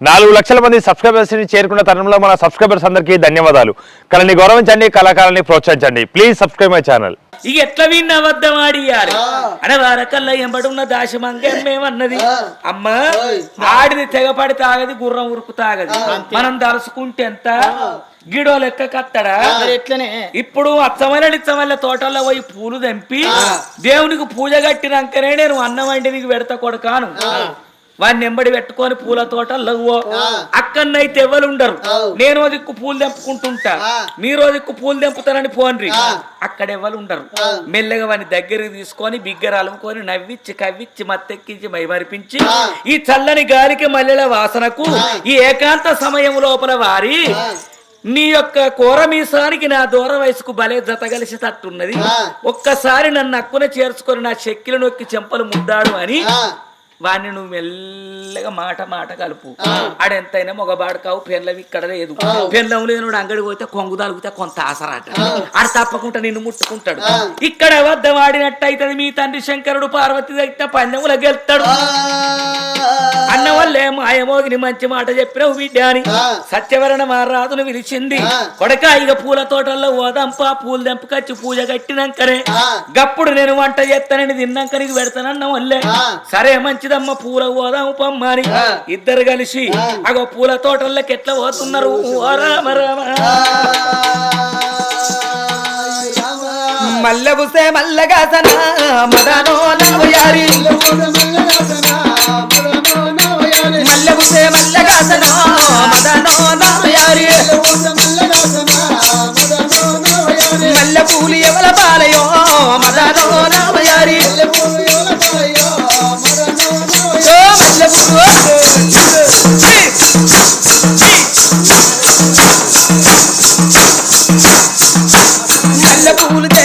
నాలుగు లక్షల మంది సబ్స్క్రైబర్స్ని చేరుకున్న తరుణంలో మన సబ్స్క్రైబర్స్ అందరికీ ధన్యవాదాలు. కళని గౌరవించండి కళాకారాన్ని ప్రోత్సహించండి. ప్లీజ్ సబ్స్క్రైబ్ మై ఛానల్ ఇక ఎట్లా విన్న అబద్ధం ఆడియాలి అనే వారకల్లా ఎంబడున్న దాశమంగేమన్నది అమ్మా ఆడిది తెగపడి తాగది గుర్రం ఉరుకు తాగది. మనం దలుసుకుంటే ఎంత? గిడో లెక్క కత్తడా? ఇప్పుడు అచ్చమల్ల నిచ్చమల్ల తోటల్లో పోయి పూలు తెంపి దేవునికి పూజ కట్టినాకనే నేను అన్నం వండి నీకు పెడతా కొడకాను. వాడిని ఎంబడి పెట్టుకొని పూల తోటల్లో పో. అక్కడనైతే ఎవరు ఉండరు నేను దిక్కు పూలు తెంపుకుంటుంటా. మీరు దిక్కు పూలు తెంపుతారని పోన్రి అక్కడ ఎవరు ఉండరు మెల్లగా వాని దగ్గరికి తీసుకొని బిగ్గర అలుముకొని నవ్విచ్చి కవ్విచ్చి మత్తెక్కించి మైమరిపించి ఈ చల్లని గాలికి మల్లెల వాసనకు ఈ ఏకాంత సమయం లోపల వారి నీ యొక్క కూర మీసానికి నా దూర వయసుకు భలే జత కలిసేటట్టున్నది. ఒక్కసారి నన్ను అక్కున చేర్చుకొని నా చెక్కిలు నొక్కి చెంపలు ముద్దాడు అని వాడిని నువ్వు మెల్లగా మాట మాట కలుపు. ఆడెంతైనా మగబాడు కావు పెళ్ళవి ఇక్కడ లేదు పెళ్ళం లేనుడు అంగడి పోతే కొంగు తలుగుతే కొంత ఆసరాట. ఆడ తప్పకుండా నిన్ను ముట్టుకుంటాడు. ఇక్కడ అబద్ధం ఆడినట్టయితది మీ తండ్రి శంకరుడు పార్వతి దగ్గర పందెముల గెలుతాడు. అన్న వల్లే మాయమోగిని మంచి మాట చెప్పినవు బిడ్డ అని. సత్యవరణ మహారాజును పిలిచింది. కొడక ఇక పూల తోటల్లో ఓదంప పూలు దెంపకొచ్చి పూజ కట్టినాకనే. గప్పుడు నేను వంట చేస్తానని తిన్నాక నీకు పెడతానన్న వల్లే సరే మంచిదమ్మ పూల ఓదాము పమ్మని ఇద్దరు కలిసి అగో పూల తోటల్లోకి ఎట్లా పోతున్నారు? ఓ రామ రామ మల్లబుసే మల్లగాసన మదనో నవయారి మల్లబుసే మల్లగాసన మదనో నవయారి మల్ల పూలి ఎవల పాలయో మదనో నవయారి మల్లబుసు మల్ల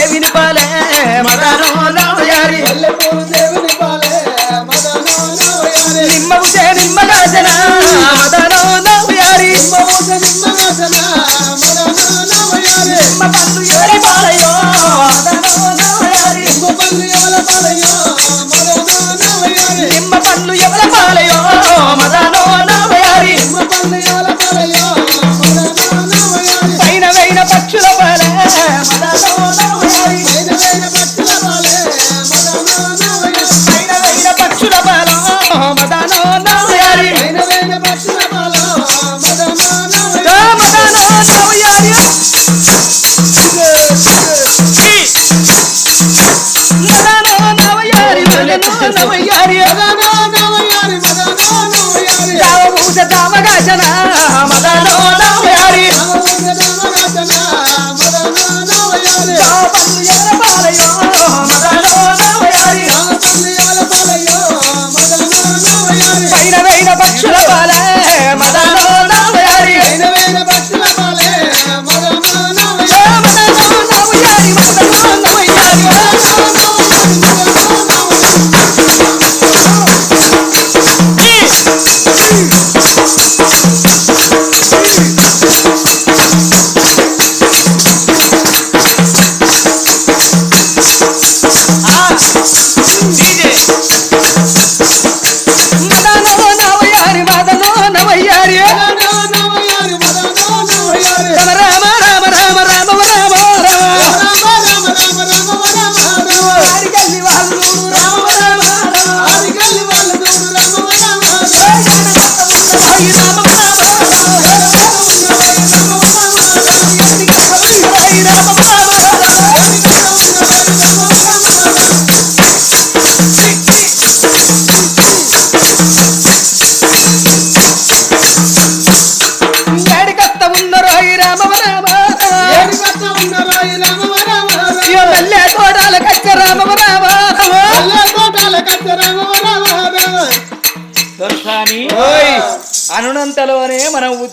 మదనో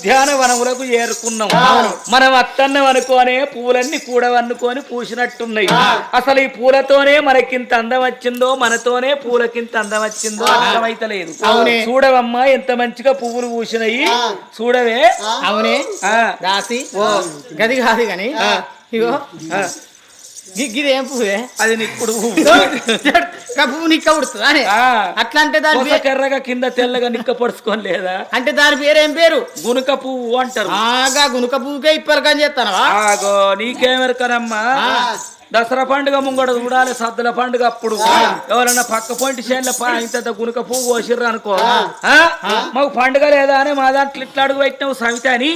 ఉద్యానవనములకు చేరుకున్నాం మనం అత్తన్నం అనుకోనే పూలన్నీ కూడవన్నుకొని పూసినట్టున్నాయి. అసలు ఈ పూలతోనే మనకింత అందం వచ్చిందో మనతోనే పూలకింత అందం వచ్చిందో అర్థమైతలేదు చూడవమ్మా ఎంత మంచిగా పువ్వులు పూసినాయి. చూడవే. అవునే. ఆ. దాసి గది కాదు గాని ఇగో. గిదేం పువ్వే? అది నిప్పుడు కా పువ్వు. నిక్క ఉడుతుందా అని. అట్లా అంటే దాని కర్రగా కింద తెల్లగా నిక్క పడుచుకొని లేదా? అంటే దాని పేరేం పేరు? గునుక పువ్వు అంటారు. ఆగా గునుక పువ్వుకే ఇప్పలకని చేస్తానవా? ఆగో నీకేమెరకనమ్మా? దసరా పండుగ ముంగడ చూడాలి సద్దుల పండుగ అప్పుడు. ఎవరన్నా పక్క పొంటి చేనుల పా ఇంత గునుక పువ్వు కోసిర్రు అనుకో? మాకు పండుగ లేదా అని మా దాంట్లో ఇట్లా అడుగు పెట్టినావు సవిత అని.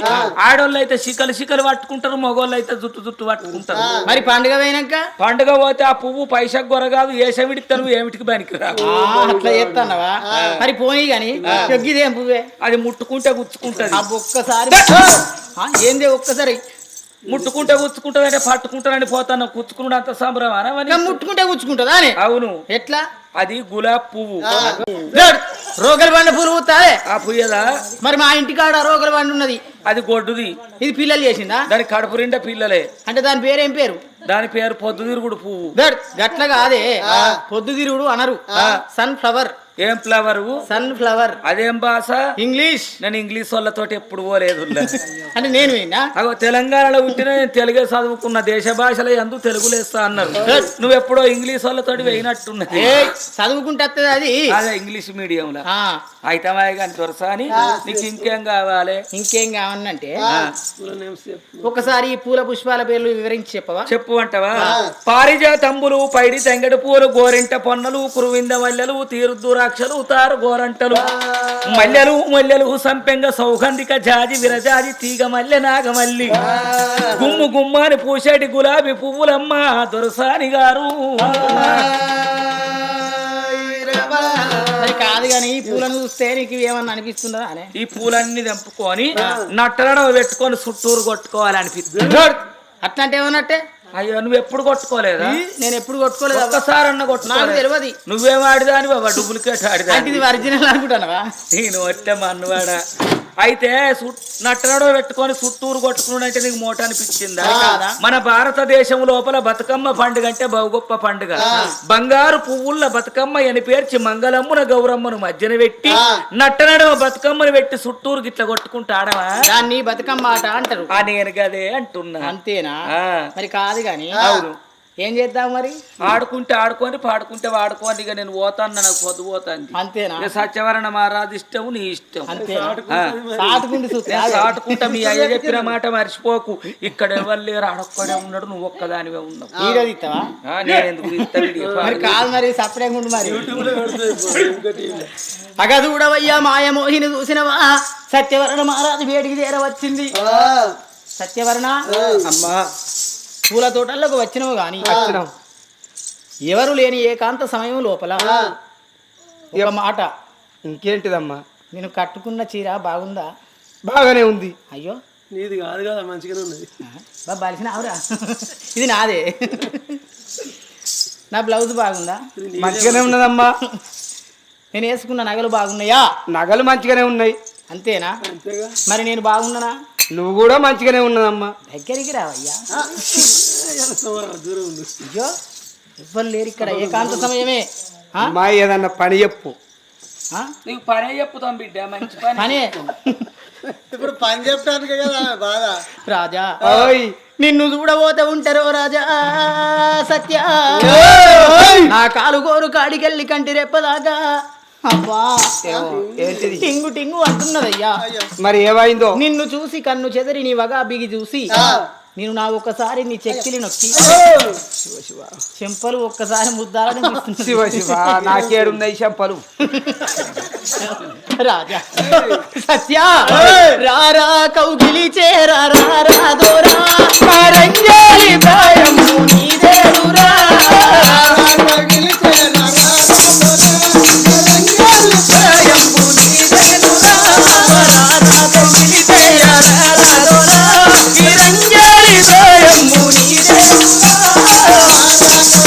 ఆడోళ్ళు అయితే శికలు శికలు పట్టుకుంటారు మగోళ్ళు అయితే జుట్టు జుట్టు పట్టుకుంటారు. మరి పండుగ పోయినాక? పండుగ పోతే ఆ పువ్వు పైసకు గొరగాదు ఏ సెమిడిస్తారు ఏమిటికి పనికి రాదు ఆ, అట్లా చేస్తానవా మరి పోనీ గాని గిదేం పువ్వే? అది ముట్టుకుంటే గుచ్చుకుంటది. ఆ ఒక్కసారి. ఆ, ఏంది ఒక్కసారి? ముట్టుకుంటే గుచ్చుకుంటది అంటే పట్టుకుంటానని పోతాను. కుచ్చుకున్నాడు అంత ఇంకా ముట్టుకుంటే గుచ్చుకుంటుందా అని? అవును. ఎట్లా? అది గులాబ్ పువ్వు. రోగల బండ పూతాదే ఆ పుయ్యదా? మరి మా ఇంటికాడ రోగల బండ ఉన్నది. అది గొడ్డుది. ఇది పిల్లలు చేసిందా? దాని కడుపు నిండా పిల్లలే. అంటే దాని పేరేం పేరు? దాని పేరు పొద్దుతిరుగుడు పువ్వు. లేడు. గట్ల కాదే. పొద్దుతిరుగుడు అనరు. సన్ ఫ్లవర్ ఏం ఫ్లవర్ సన్ ఫ్లవర్ అదేం భాష? ఇంగ్లీష్. నేను ఇంగ్లీష్ వాళ్ళతోటి ఎప్పుడు పోలేదు అంటే నేను అగో తెలంగాణలో పుట్టిన నేను తెలుగే చదువుకున్న దేశ భాషలో ఎందుకు తెలుగులేస్తా అన్నారు. నువ్వు ఎప్పుడో ఇంగ్లీష్ వాళ్ళతోటి పోయినట్టున్నది. ఏ చదువుకుంటే వస్తుంది అది. అదే ఇంగ్లీష్ మీడియంలో. ఆ, అయితే కానీ దొరసా అని నీకు ఇంకేం కావాలి? ఇంకేం కావనంటే ఒకసారి ఈ పూల పుష్పాల పేర్లు వివరించి చెప్పవా? చెప్పు అంటవా? పారిజాతంబులు పైడి తెంగడి పూలు గోరింట పొన్నలు కురువింద మల్లెలు తీరుద్దురాక్షలు తారు గోరంటలు. మల్లెలు మల్లెలు సంపెంగ సౌగంధిక జాజి విరజాజి తీగ మల్లె నాగమల్లి. గుమ్ము గుమ్మాని పూసేటి గులాబీ పువ్వులమ్మ దొరసాని గారు. కాదు కానీ ఈ పూలను చూస్తే నీకు ఏమన్నా అనిపిస్తుందా? అనే ఈ పూలన్నీ తెంపుకొని నట్టలడ పెట్టుకొని చుట్టూరు కొట్టుకోవాలి అనిపిస్తుంది అట్లా అంటే? ఏమన్నట్టే అయ్యో నువ్వు ఎప్పుడు కొట్టుకోలేదా? నేను ఎప్పుడు కొట్టుకోలేదు. ఒక్కసారి అన్న నాకు కొట్టుకోలేదు. తెలియదు నువ్వేం ఆడిదాని బాబా డూప్లికేట్ అంటే ఆడిదాని ఇది ఒరిజినల్ అనుకుంటానవా నేను వచ్చే మన్నవాడ. అయితే నట్టనడో పెట్టుకొని చుట్టూరు కొట్టుకున్నాడంటే నీకు మోట అనిపించిందా? కాదా? మన భారతదేశం లోపల బతుకమ్మ పండుగ అంటే బహు గొప్ప పండుగ. బంగారు పువ్వుల బతుకమ్మ అని పేర్చి మంగళమ్మున గౌరమ్మను మధ్యన పెట్టి నట్టనడమ బతుకమ్మను పెట్టి చుట్టూరు గిట్ల కొట్టుకుంటూ ఆడవా? దాన్ని బతుకమ్మ ఆట అంటారు. ఆ నేను గదే అంటున్నా. అంతేనా. మరి కాదు కానీ అవును. ఏం చేద్దాం మరి? ఆడుకుంటే ఆడుకొని పాడుకుంటే వాడుకోని ఇక నేను పోతాను నాకు పొద్దు పోతాను అంతేనా? సత్యవరణ మహారాజు ఇష్టం నీ ఇష్టం అంతేనా ఆ. సాటుకుంటూ చూస్తే నేను సాటుకుంటా మీ అయ్య చెప్పిన మాట మర్చిపోకు. ఇక్కడ ఎవరు లేరు ఆడొక్కడే ఉన్నాడు నువ్వు ఒక్కదానివే ఉన్నావు. నేను ఎందుకు కాదు మరి అగదూడవయ్యా మాయమోహిని చూసినవా? సత్యవరణ మహారాజు వేడికి చేరవచ్చింది. సత్యవరణ? అమ్మా. పూల తోటల్లోకి వచ్చినవు గాని ఎవరు లేని ఏకాంత సమయం లోపల ఒక మాట. ఇంకేంటిదమ్మా? నేను కట్టుకున్న చీర బాగుందా? బాగానే ఉంది. అయ్యో. నీది కాదు కదా మంచిగానే ఉన్నది బా బలిసిన ఆవురా. ఇది నాదే. నా బ్లౌజ్ బాగుందా? మంచిగానే ఉన్నదమ్మా. నేను వేసుకున్న నగలు బాగున్నాయా? నగలు మంచిగానే ఉన్నాయి. అంతేనా? మరి నేను బాగున్నానా? నువ్వు కూడా మంచిగానే ఉన్నదమ్మా. దగ్గరికి రావయ్యా. అయ్యో ఎవ్వరు లేరు ఇక్కడ ఏకాంత సమయమే? అమ్మా ఏదన్నా పని చెప్పు? నీకు పనే చెప్పుతాం బిడ్డ మంచి పని పనే? ఇప్పుడు పని చెప్పడానికి కదా బాధ. రాజా. ఓయ్. నిన్ను చూడబోతే ఉంటారో రాజా సత్య. నా కాలు గోరు కాడికెళ్ళి కంటి రెప్పదాకా అబ్బా. ఏంటిది టింగు టింగు అంటున్నదయ్యా. మరి ఏమైందో? నిన్ను చూసి కన్ను చెదరి నీ వగా బిగి చూసి నేను నా ఒక్కసారి నీ చెక్కిలి నొక్కి. చెంపలు ఒక్కసారి ముద్దాలని శివ శివ. నాకేడున్నాయి చెంపలు. రాజా. సత్య. రారా కౌగిలి చేరా రారా దోరా. మరంగేలి ప్రాయము నీదేనురా ప్రాయము Gracias.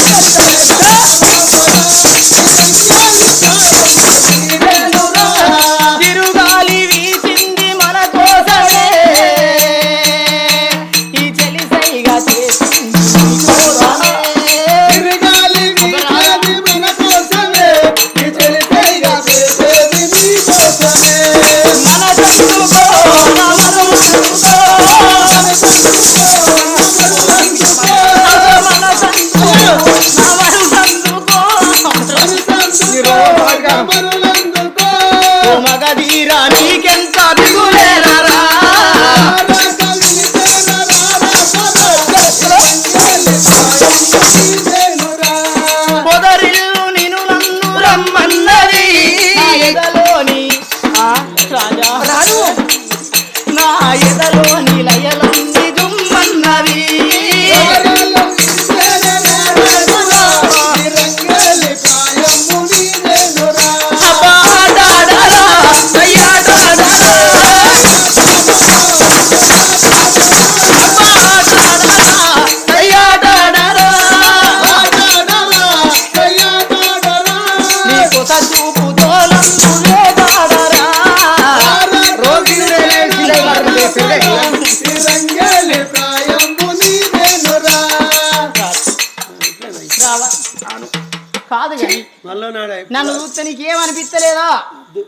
చూస్తే నీకేమనిపిస్తలేదా?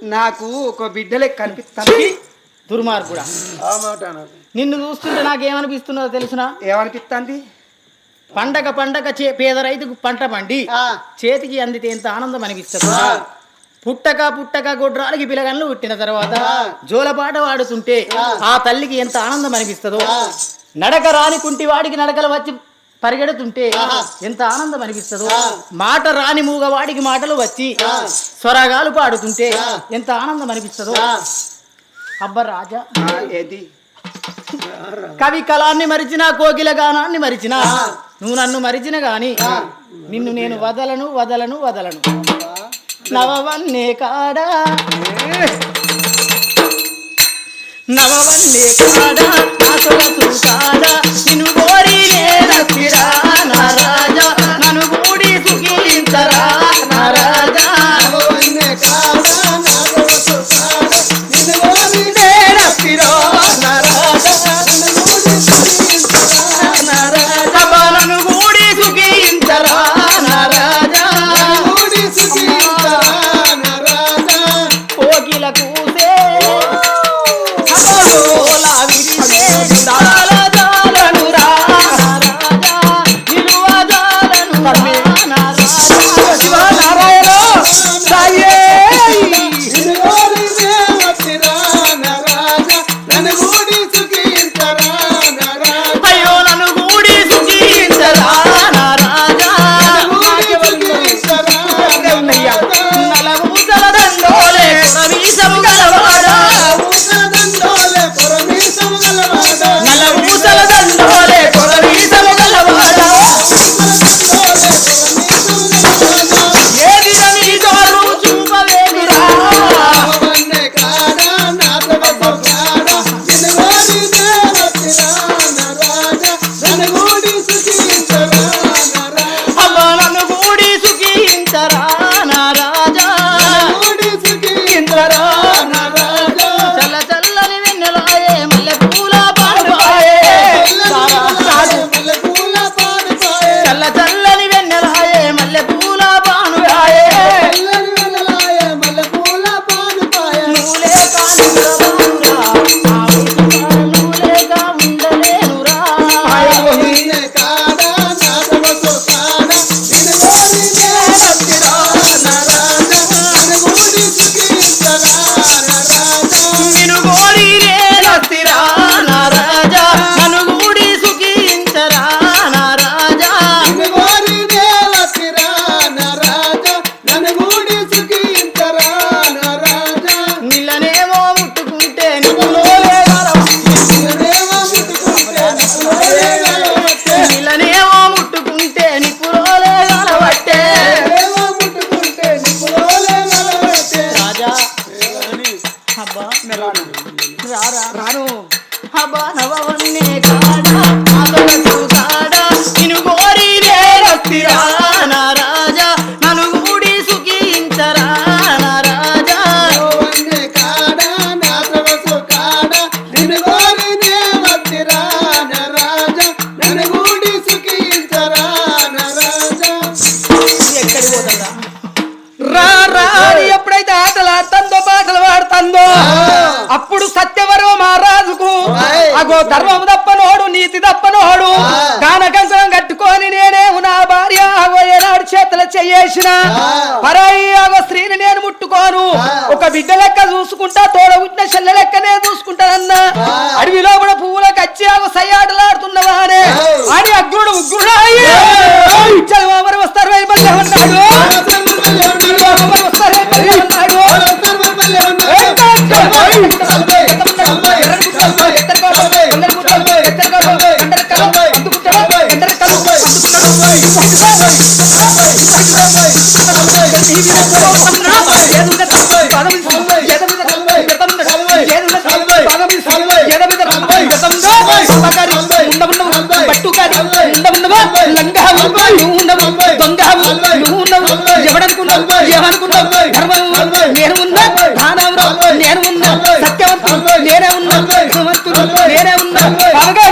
నాకు ఒక బిడ్డ లెక్క కనిపిస్తాను దుర్మార్గుడా. నిన్ను చూస్తుంటే నాకేమనిపిస్తున్నదో తెలుసునా? ఏమనిపిస్తుంది? పండగ పండగ చే- పేద రైతుకు పంట పండి. చేతికి అందితే ఎంత ఆనందం అనిపిస్తుంది? పుట్టక పుట్టక గొడ్రాలకి పిలగన్లు పుట్టిన తర్వాత జోలపాట వాడుతుంటే ఆ. తల్లికి ఎంత ఆనందం అనిపిస్తుందో? నడక రాని కుంటి వాడికి నడకలు వచ్చి పరిగెడుతుంటే ఎంత ఆనందం అనిపిస్తుందో. మాట రాని మూగవాడికి మాటలు వచ్చి స్వరగాలు పాడుతుంటే ఎంత ఆనందం అనిపిస్తుందో. అబ్బ రాజా. ఏది? కవి కళాన్ని మరిచిన కోకిల గానాన్ని మరిచిన నువ్వు నన్ను మరిచిన గాని నిన్ను నేను వదలను వదలను వదలను. నవవన్నే కాడా? నవవన్నే కాడా అసలు సొగసు కాడా నిన్ను కోరి నేను తిరా రాజా రారా. రాను. అబ్బా నవవన్నే కాడా అగో ధర్మం తప్పనోడు నీతి తప్పనోడు గానకంకణం కట్టుకొని నేనే నా భార్య అగో ఏనాడు చేతుల చెయ్యేసిన. పరాయి అగో స్త్రీని నేను ముట్టుకోను. ఒక బిడ్డ లెక్క చూసుకుంటా తోడ పుట్టిన చెల్ల లెక్కనే చూసుకుంటానన్నా. అడవిలో కూడా పువ్వులకు వచ్చి అగో సయ్యాటలాడుతున్నవా అనే అని అగ్రుడు ఉగ్రుడు నేను ఉన్నా దానవరావు నేను ఉన్నా సత్యవంతుడు నేనే ఉన్నా ధనవంతుడు నేనే ఉన్నా బాగా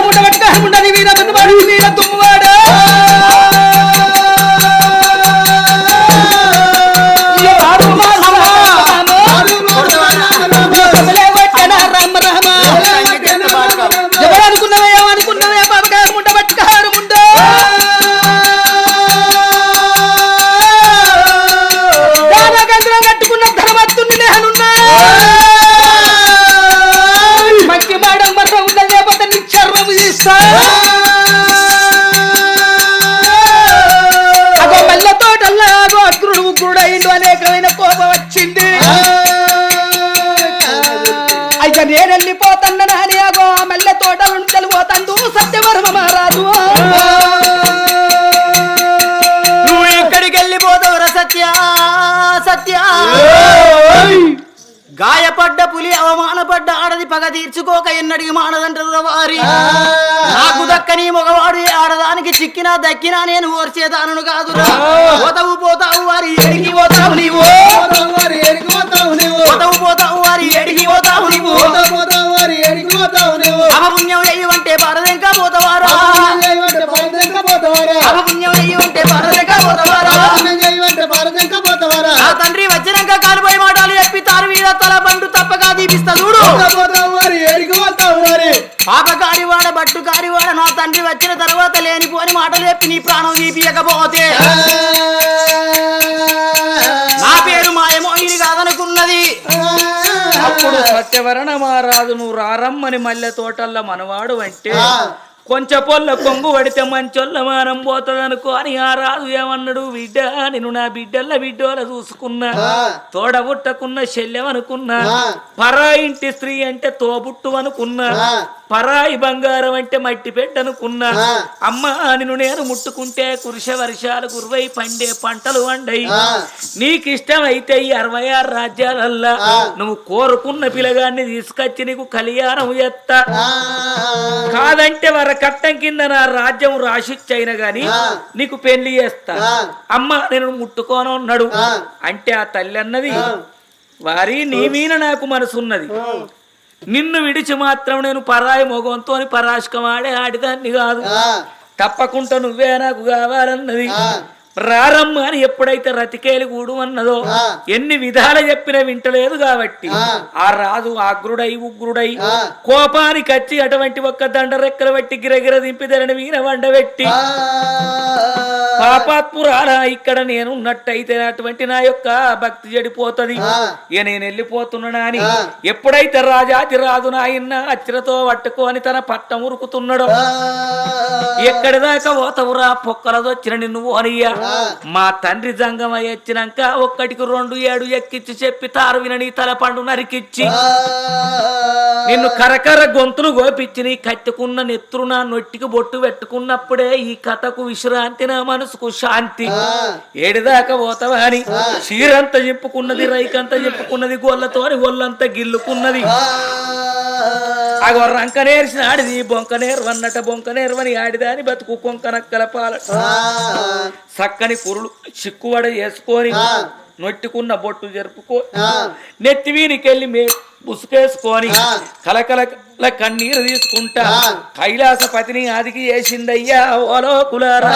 సత్య. గాయపడ్డ పులి అవమానపడ్డ ఆడది పగ తీర్చుకోక ఎన్నడికి మానదంటారు వారి నాకు దక్కని మగవాడు ఆడదానికి చిక్కినా దక్కినా నేను ఓర్చేదాను కాదురా. పోతావు పోతావు వారి ఎడికి పోతావు నీవు. పోతావు పోతావు వారి ఎడికి పోతావు నీవు. అపపుణ్యం అంటే పరదెంకా పోతావారా. అపపుణ్యం అంటే పరదెంకా పోతావారా. తండ్రి వచ్చినాక కాలుపోయి మాటలు చెప్పి తాను మీద తల బండు తప్పగా దీపిస్తా చూడు. పాప కానివాడ బట్టు కానివాడ నా తండ్రి వచ్చిన తర్వాత లేనిపోని మాటలు చెప్పి నీ ప్రాణం దీపియకపోతే. నా పేరు మాయమోహిని కాదనుకున్నది. అప్పుడు సత్యవరణ మహారాజు నువ్వు రారమ్మని మల్లె తోటల్లో మనవాడు అంటే కొంచెం పొల్ల కొంగు పడితే మంచొల్ల మానం పోతుంది అనుకో అని ఆ రాజు ఏమన్నాడు? బిడ్డ నేను నా బిడ్డల్ల బిడ్డోల చూసుకున్నా. తోడబుట్టకున్న శల్యం అనుకున్నా పరా ఇంటి స్త్రీ అంటే తోబుట్టు అనుకున్నా పరాయి బంగారం అంటే మట్టి పెట్టనుకున్నా. అమ్మా నిన్ను నేను ముట్టుకుంటే కురిస వర్షాలు గురువై పండే పంటలు వండయి. నీకు ఇష్టమైతే ఈ అరవై ఆరు రాజ్యాలల్లా నువ్వు కోరుకున్న పిల్లగాన్ని తీసుకొచ్చి నీకు కళ్యాణం ఎత్త. కాదంటే వర కట్టం కింద నా రాజ్యం రాసిచ్చైన గాని నీకు పెళ్ళి చేస్తా. అమ్మ నేను ముట్టుకోను అన్నాడు. అంటే ఆ తల్లి అన్నది వారి నీ మీద నాకు మనసున్నది. నిన్ను విడిచి మాత్రం నేను పరాయి మొగంతో పరాశకమాడే ఆడిదాన్ని కాదు. తప్పకుండా నువ్వే నాకు కావాలన్నది. రారమ్మ అని ఎప్పుడైతే రతికేలి కూడు అన్నదో ఎన్ని విధాలు చెప్పిన వింటలేదు కాబట్టి ఆ. రాజు ఆగ్రుడై ఉగ్రుడై కోపానికి వచ్చి అటువంటి ఒక్క దండ రెక్కలు పెట్టి గిరగిర దింపి ధరని వీణ వండబెట్టి పాపాత్మురాలా ఇక్కడ నేను ఉన్నట్టయితే అటువంటి నా యొక్క భక్తి చెడిపోతది. ఇక నేను వెళ్ళిపోతున్నా అని ఎప్పుడైతే రాజాది రాజు నాయన్న అచ్చిరతో పట్టుకొని తన పట్టం ఉరుకుతున్నాడో ఎక్కడి దాకా పోతవురా? పొక్కలదొచ్చిన నిన్ను ఓనయ్యా. మా తండ్రి జంగమ ఎచ్చినాక ఒక్కటికి రెండు ఏడు ఎక్కిచ్చి చెప్పి తారు వినని తల పండు నరికిచ్చి నిన్ను కరకర గొంతులు గోపిచ్చి నీ కట్టుకున్న నెత్తురు నా నొట్టికి బొట్టు పెట్టుకున్నప్పుడే ఈ కథకు విశ్రాంతి నా మనసుకు శాంతి. ఏడిదాకా పోతావా అని చీరంత చెప్పుకున్నది రైకంత చెప్పుకున్నది గొల్లతోని ఒళ్ళంతా గిల్లుకున్నది. అగో రంక నేర్చిన ఆడిది బొంక నేర్వన్నట బొంక నేర్వని ఆడిదాని బతుకు కొంకనక్కల పాల చక్కని పురులు చిక్కువడ వేసుకొని నొట్టుకున్న బొట్టు జరుపుకో. నెత్తి వీనికెళ్ళి మే ముసుకేసుకొని కలకల కన్నీరు తీసుకుంటా. కైలాసపతిని ఆదికి వేసిందయ్యా ఓలో కులారా.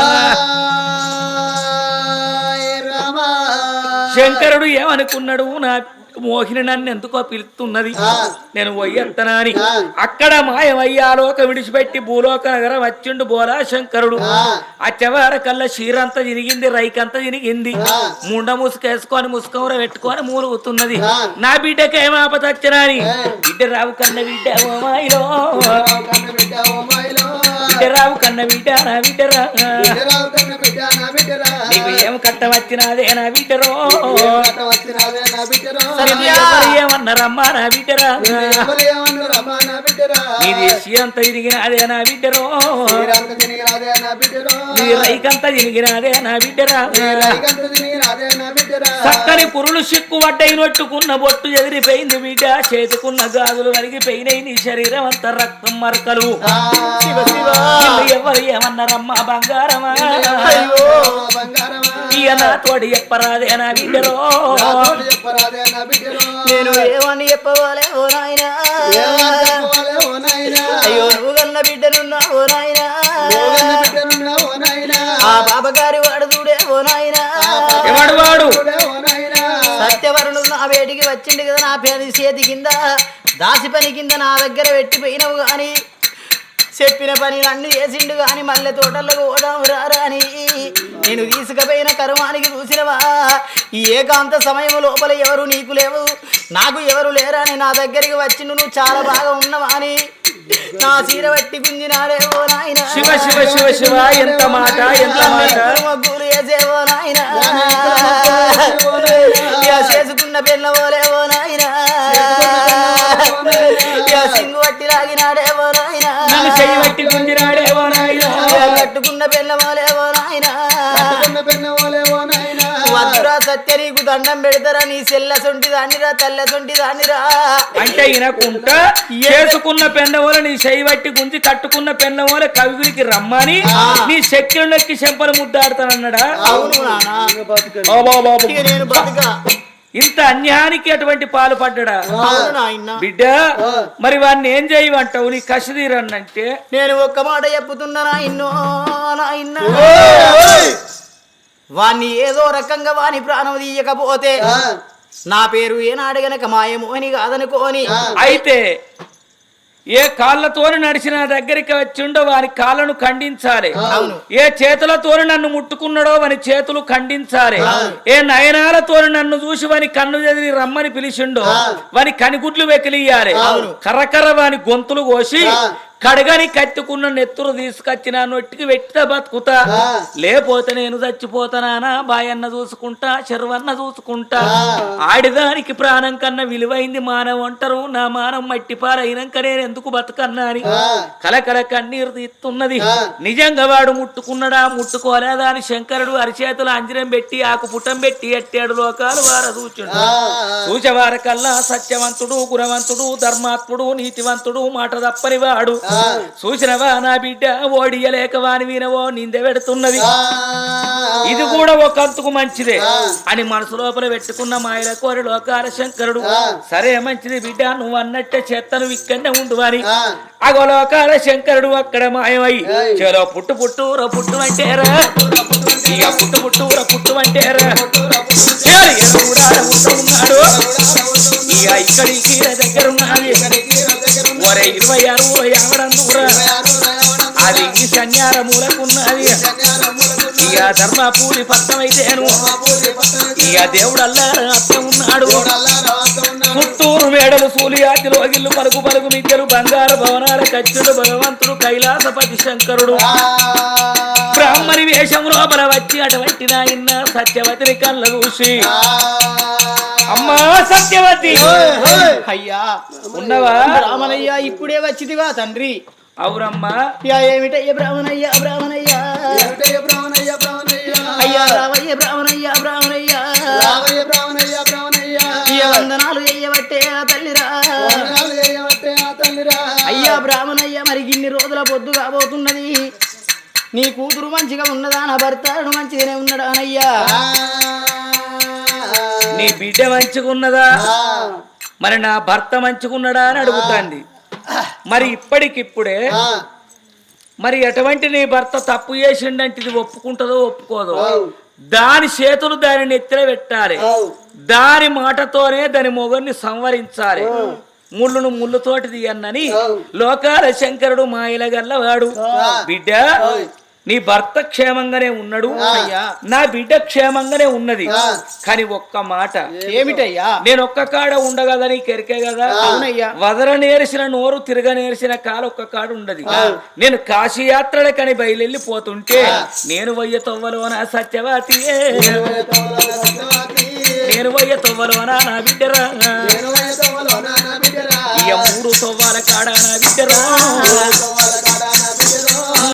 శంకరుడు ఏమనుకున్నాడు? నా మోహిని నన్ను ఎందుకో పిలుస్తున్నది? నేను పోయెత్తనా అని అక్కడ మాయమయ్యాలోక విడిచిపెట్టి భూలోక నగరం వచ్చిండు బోలా శంకరుడు ఆ చెవార కల్లా చీరంతా చినిగింది రైకంతా చినిగింది ముండ ముసుకేసుకొని ముసుకూర పెట్టుకొని మూలుగుతున్నది. నా బిడ్డకి ఏం ఆపదచ్చనా అని బిడ్డ రావు కన్న బిడ్డ ఓ మాయిలో బిడ్డ రావు కన్న బిడ్డ నా బిడ్డరా. నీకు ఏం కట్టవచ్చినదే నా బిడ్డరో. ఏమన్నారమ్మా నా బిడ్డరా? నీది సీరంత తిరిగినదే నా బిడ్డరో. నీ రైకంతా తిరిగినదే నా బిడ్డరా. చక్కని పురులు సిక్కు వడ్డైనట్టుకున్న బొట్టు ఎదిరిపోయింది బిడ్డ. చేతుకున్న గాజులు వరిగిపోయినాయి నీ శరీరం అంతా రక్తం మరకలు. ఎవరు ఏమన్నారమ్మా బంగారమా? నా తోడి చెప్పరాదే నా బిడ్డలో నేను ఏమని చెప్పవాలే ఓ నాయనా? అయ్యో నువ్వు కన్న బిడ్డనున్నా ఓ నాయనా? ఆ బాబగారి వాడు చూడే ఓ నాయనా? ఎవడు వాడు. సత్యవరుడు నా వేడికి వచ్చిండు కదా నా పేరు చేతి కింద. దాసి పని కింద నా దగ్గర పెట్టిపోయినవు గాని చెప్పిన పని నన్ను చేసిండు గాని మల్లె తోటలకు పోదాము రారా అని నేను తీసుకుపోయిన కర్మానికి చూసినవా? ఈ ఏకాంత సమయం లోపల ఎవరు నీకు లేవు. నాకు ఎవరు లేరా అని నా దగ్గరికి వచ్చిండు నువ్వు చాలా బాగా ఉన్నవా అని. నా చీర పట్టి గుంజినాడే ఓ నాయన. శివ శివ శివ శివ ఎంత మాట ఎంత మాట. చెయ్యి పట్టి గుంజినాడే ఓ నాయనా. కట్టుకున్న పిల్ల ఓలేవో నాయన. వద్దురా సత్య నీకు దండం పెడతారా? నీ సెల్ల సొంటి దానిరా తెల్ల సొంటి దానిరా? అంటే వినకుంటా చేసుకున్న పెన్నవోల నీ చెయ్యి పట్టి గుంజి కట్టుకున్న పెన్నవోల కవిగురికి రమ్మని నీ శక్తిని నొక్కి చెంపలు ముద్దాడుతానన్నాడా? అవును నేను బతుకా. ఇంత అన్యాయానికి అటువంటి పాలు పడ్డా? బిడ్డ మరి వాడిని ఏం చేయమంటావు? నీ కసిదీరన్నంటే? నేను ఒక్క మాట చెప్పుతున్నా నాయన్నో నాయన్న వాణ్ణి ఏదో రకంగా వాని ప్రాణం తీయకపోతే నా పేరు ఏనాడు గనక మాయమోని కాదనుకోని అయితే ఏ కాళ్ళతోని నడిచిన దగ్గరికి వచ్చిండో వాని కాళ్ళను ఖండించాలి. ఏ చేతులతోని నన్ను ముట్టుకున్నాడో వాని చేతులు ఖండించాలి. ఏ నయనాలతోని నన్ను చూసి వాని కన్ను ఎదిరి రమ్మని పిలిచిండో వాని కనిగుడ్లు వెకిలియాలి కర్రకర్ర వాని గొంతులు కోసి కడగని కత్తుకున్న నెత్తురు తీసుకొచ్చిన నొట్టికి వెట్టిత బతుకుతా. లేపోతే నేను చచ్చిపోతానా బాయన్న చూసుకుంటా చెరువన్న చూసుకుంటా. ఆడిదానికి ప్రాణం కన్నా విలువైంది మానవ అంటారు. నా మానం మట్టి పాలైనాక నేను ఎందుకు బతకన్నా అని. కలకల కన్నీరు తీస్తున్నది. నిజంగా వాడు ముట్టుకున్నడా? ముట్టుకోలేదా అని శంకరుడు అరిచేతులు అంజనం పెట్టి ఆకు పుటం పెట్టి ఎట్టాడు లోకాలు వార చూచుండు చూచవార కల్లా సత్యవంతుడు గుణవంతుడు ధర్మాత్ముడు నీతివంతుడు మాట తప్పని వాడు. చూసినవా నా బిడ్డ? ఓడియలేక వాని వినవో నిందె పెడుతున్నది. ఇది కూడా ఒక అంతుకు మంచిదే. అని మనసు లోపల పెట్టుకున్న మాయల కోరి లోకాల శంకరుడు సరే మంచిది బిడ్డ నువ్వు అన్నట్టే చేత్తను ఇక్కడనే ఉండు అని. అగో లోకాల శంకరుడు అక్కడ మాయమై చలో పుట్టు పుట్టు ర. పుట్టు అంటేరా పుట్టు పుట్టు ర. పుట్టు అంటేరా ఉన్నాడు. ఇక్కడికి దగ్గర ఉన్నది ఒరే ఇరవై ఆరు ఎవడందురా అది ఈ సన్యాల మూలకున్నది. ఇక ధర్మపూరి పట్టమైతేను ఇక దేవుడల్లా అత్త ఉన్నాడు. పుత్తూరు మేడలు సూలియాతిలో గిల్లు పలుకు పలుకు మిద్దెలు బంగారు భవనాల కచ్చుడు భగవంతుడు కైలాసపతి శంకరుడు. బ్రాహ్మణి వేషం లోపల వచ్చి అటువంటి నాయన్న సత్యవతిని కళ్ళ చూసి అమ్మా సత్యవతి! అయ్యా ఉన్నవా? రామనయ్య ఇప్పుడే వచ్చిదివా తండ్రి? అవురమ్మా. యా ఏమిటయ్య బ్రాహ్మణయ్య బ్రాహ్మణయ్య? అయ్యా రావయ్య బ్రాహ్మణయ్య బ్రాహ్మణయ్య? ఇయ్య అయ్యా. బ్రాహ్మణయ్య మరి ఇన్ని రోజుల పొద్దు కాబోతున్నది. నీ కూతురు మంచిగా ఉన్నదా? నా భర్త మంచిగానే ఉన్నాడా అనయ్యా నీ బిడ్డ మంచుకున్నదా మరి నా భర్త మంచుకున్నాడా అని అడుగుతాంది. మరి ఇప్పటికిప్పుడే మరి ఎటువంటి నీ భర్త తప్పు చేసిండంటే ఇది ఒప్పుకుంటుందో ఒప్పుకోదో దాని చేతులు దాని నెత్తిన పెట్టాలి. దాని మాటతోనే దాని మొగన్ని సంవరించాలి. ముళ్ళును ముళ్ళుతోటి తీయన్నని లోకాల శంకరుడు మాయల గల్లవాడు బిడ్డ నీ భర్త క్షేమంగానే ఉన్నాడు. నా బిడ్డ క్షేమంగానే ఉన్నది. కానీ ఒక్క మాట. ఏమిటయ్యా? నేను ఒక్క కాడ ఉండగదా నీకు ఎరికే కదా. వదల నేర్చిన నోరు తిరగ నేర్చిన కాలు ఒక్క కాడ ఉండదు. నేను కాశీ యాత్రలకని బయలుపోతుంటే నేను వయ్య తొవ్వలోన సత్యవతి నేను పోయే తొవ్వలో నానా బిడ్డరా. ఇక మూడు తొవ్వాల కాడ నా బిడ్డరా.